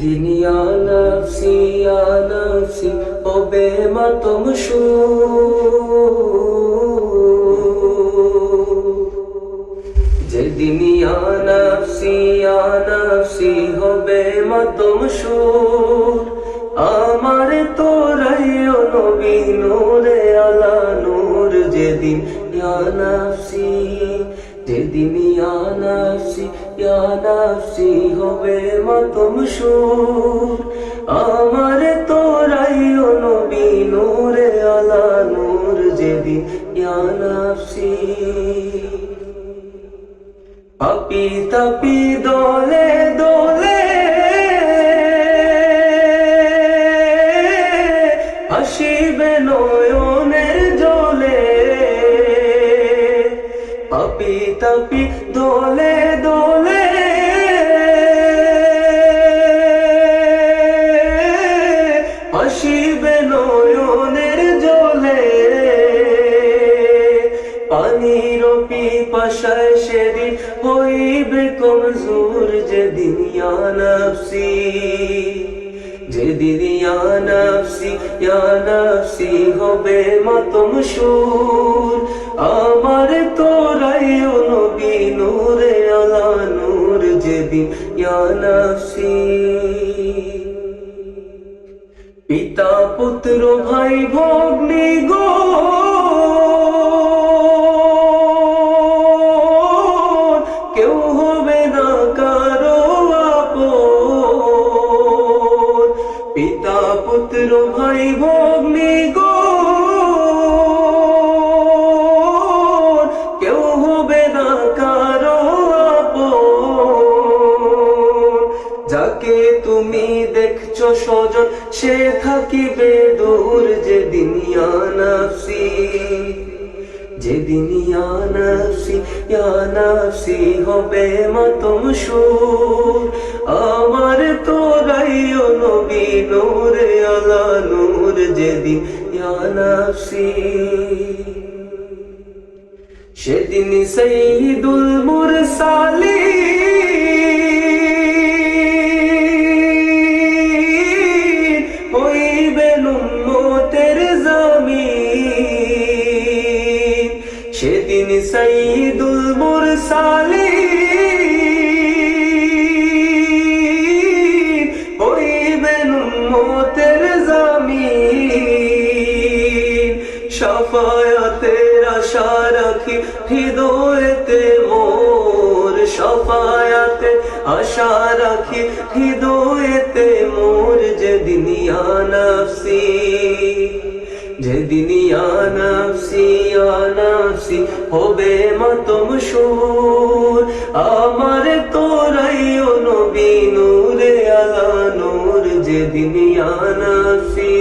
দিনিয়া নফসি, ইয়া নফসি হবে মাতম যেদিন ইয়া নফসি ইয়া নফসি হবে মাতম আমার তোরাই নবী নূরে আলা নূর, যেদিন ইয়া নফসি। যেদিন ইয়া নফসি, ইয়া হবে মাতম আমার তোরাই নবী নূরে আলা নূর যেদিন ইয়া নফসি। পাপি তাপি দলে দোলে পাপি তাপি দোলে দোলে। হাসিবে নয়নের জলে। পানির পিপাসায় সেদিন হইবে কমজোর যেদিন ইয়া নফসি। যেদিন ইয়া নফসি ইয়া নফসি হবে মাতম সুর। নফসি। পিতা, পুত্র, ভাই, ভগ্নি গো। কেউ হবে না কারও আপন। পিতা, পুত্র, ভাই, ভগ্নি গো। যাকে তুমি দেখছ সজন সে থাকিবে দূর যেদিন ইয়া নফসি। ইয়া নফসি হবে মাতম সুর। আমার তো তোরাই নবী নূরে, আলা নূর যেদিন ইয়া সেদিন সঈদুল মুরসালিন সেদিন সঈদুল মুরসালিন হইবেন উম্মতের জামিন। সাফায়াতের আশা রাখি হৃদয়তে মোর। সাফায়াতে আশা রাখি হৃদয়তে মোর। যেদিন ইয়া নফসি যেদিন ইয়া নফসি ইয়া নফসি হবে মাতম সুর। আমার তোরাই নবী নূরে আলা নূর যেদিন ইয়া নফসি